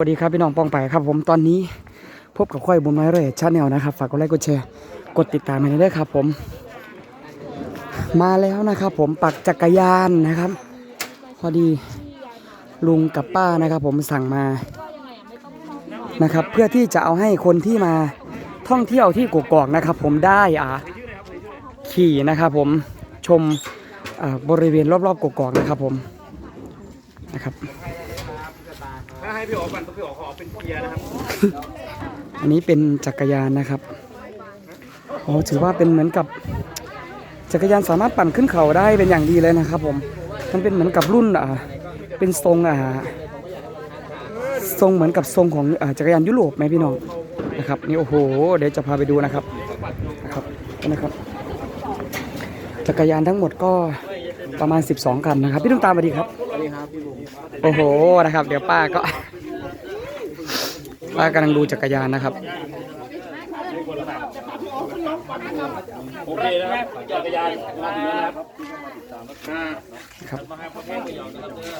สวัสดีครับพี่น้องปองไปครับผมตอนนี้พบกับค่อยบุญไม้เรยชาแนลนะครับฝากกดไลค์กดแชร์กดติดตามให้ด้วยครับผม มาแล้วนะครับ ผมปักจักรยานนะครับ พอดีลุงกับป้านะครับ ผมสั่งมานะครับ เพื่อที่จะเอาให้คนที่มาท่องเที่ยวที่กกอกนะครับ ผมได้อ่าขี่นะครับ ผมชมบริเวณรอบๆกกอกนะครับ ผมนะครับ ให้พี่อ๋อปั่นต้องพี่อ๋อขอเป็นเกียร์นะครับอันนี้เป็นจักรยานนะครับอ๋อถือว่าเป็นเหมือนกับจักรยานสามารถปั่นขึ้นเขาได้เป็นอย่างดีเลยนะครับผมมันเป็นเหมือนกับรุ่นอ่าเป็นทรงอ่าทรงเหมือนกับทรงของอจักรยานยุโรปไหมพี่น้องนะครับนี่โอ้โห เดี๋ยวจะพาไปดูนะครับนะครับนะครับ จักรยานทั้งหมดก็ประมาณ 12 คันนะครับ พี่ตุ้มตามสวัสดีครับ สวัสดีครับพี่บุ๋มโอ้โหนะครับ เดี๋ยวป้าก็ ป้ากำลังดูจักรยานนะครับโอเคนะครับจักรยานมาถึงแล้วนะครับครับ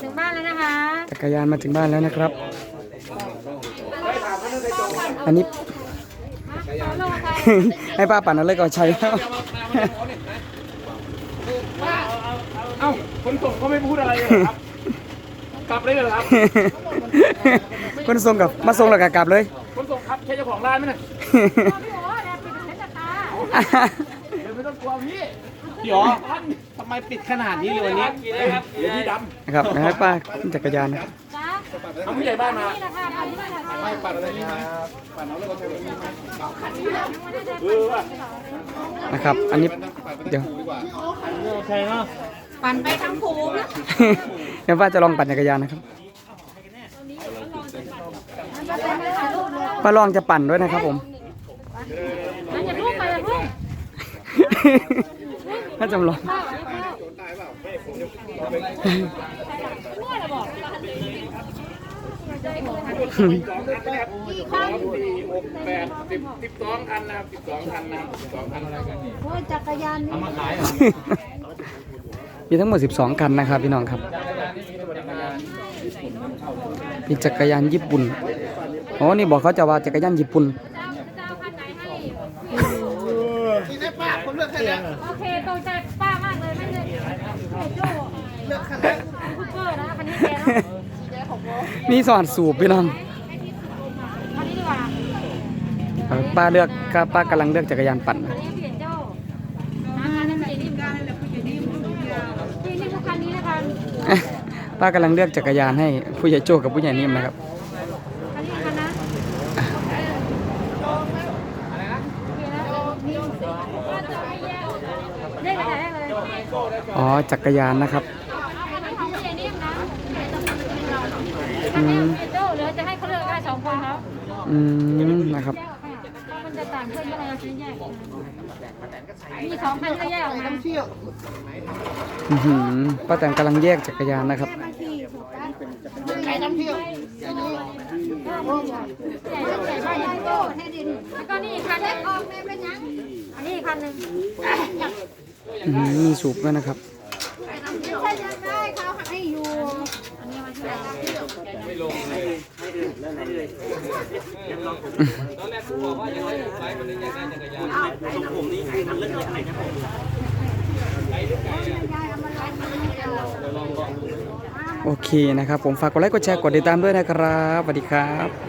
ถึงบ้านแล้วนะคะจักรยานมาถึงบ้านแล้วนะครับ อันนี้ให้ป้าปั่นเอาเลยก็ใช้แล้วเอ้าคนส่งเขาไม่พูดอะไรเลยเหรอครับ กลับเลยเหรอครับคนส่งกับมาส่งแล้วก็กลับเลยคนส่งครับแค่เจ้าของร้านไหมน่ะพี่โอ้แลปิดเส้นตาเดี๋ยวไม่ต้องกลัวพี่พี่อ๋อทำไมปิดขนาดนี้เลยวันนี้เดี๋ยวพี่ดนะครับเดี๋ยวให้ป้าขึ้นจักรยานนะครับจ้าำทำผู้ใหญ่บ้านมา นี่แหละค่ะตอนนี้มาถ่ายไม่ปั่นอะไรนี่ครับปั่นเอาเรื่องอะไรนี่เออว่ะนะครับ อันนี้เดี๋ยวโอเคเนาะปั่นไปทั้งภูมิเดี๋ยวป้าจะลองปั่นจักรยานนะครับป้าลองจะปั่นด้วยนะครับผมมันจะพุ่งไปจะพุ่งน่าจำลอง สี่หกแปดสิบสิบสองคันนะครับสิบสองคันนะครับสิบสองคันอะไรกันนี่โอ้ยจักรยานเอามาขายเหรอมีทั้งหมด 12 คันนะครับ พี่น้องครับเป็นจักรยานญี่ปุ่นอ๋อนี่บอกเขาจะว่าจักรยานญี่ปุ่นเจ้าคันไหนให้โอเคตรงใจป้ามากเลยไม่เลยโอ้โจเลือกคันคูเปอร์นะคันนี้แกนะ มีสอดสูบพี่น้องคันนี้ดีกว่าป้าเลือกก็ป้ากำลังเลือกจักรยานปั่นคันนี้เปลี่ยนเจ้าอ่านั่นเป็นนี่กันเลยผู้ใหญ่นี่ที่นี่ทุกคันนี้นะคะป้ากำลังเลือกจักรยานให้ผู้ใหญ่โจกับผู้ใหญ่นิ่มนะครับ คันนี้คันนะเรียกอะไรได้เลย อ๋อจักรยานนะครับ ของผู้ใหญ่นิ่มนะ คันนี้เจ้าเหลือจะให้เขาเลือกได้สองคนครับอืมนะครับมันจะต่างเพื่อนอะไรชิ้นแยกมีสองคันก็แยกออกมาอื้อหือป้าแตนกำลังแยกจักรยานนะครับ ใครน้ำเที่ยวใหญ่ใหญ่บ้านใหญ่โตให้ดินแล้วก็นี่คันนึงออกแม่เป็นยังอันนี้คันหนึ่ง อื้อหือมีสูบด้วยนะครับ ใช่ยังได้เขาให้อยู่อันนี้มาช่วย โอเคนะครับ ผมฝากกดไลค์กดแชร์กดติดตามด้วยนะครับสวัสดีครับ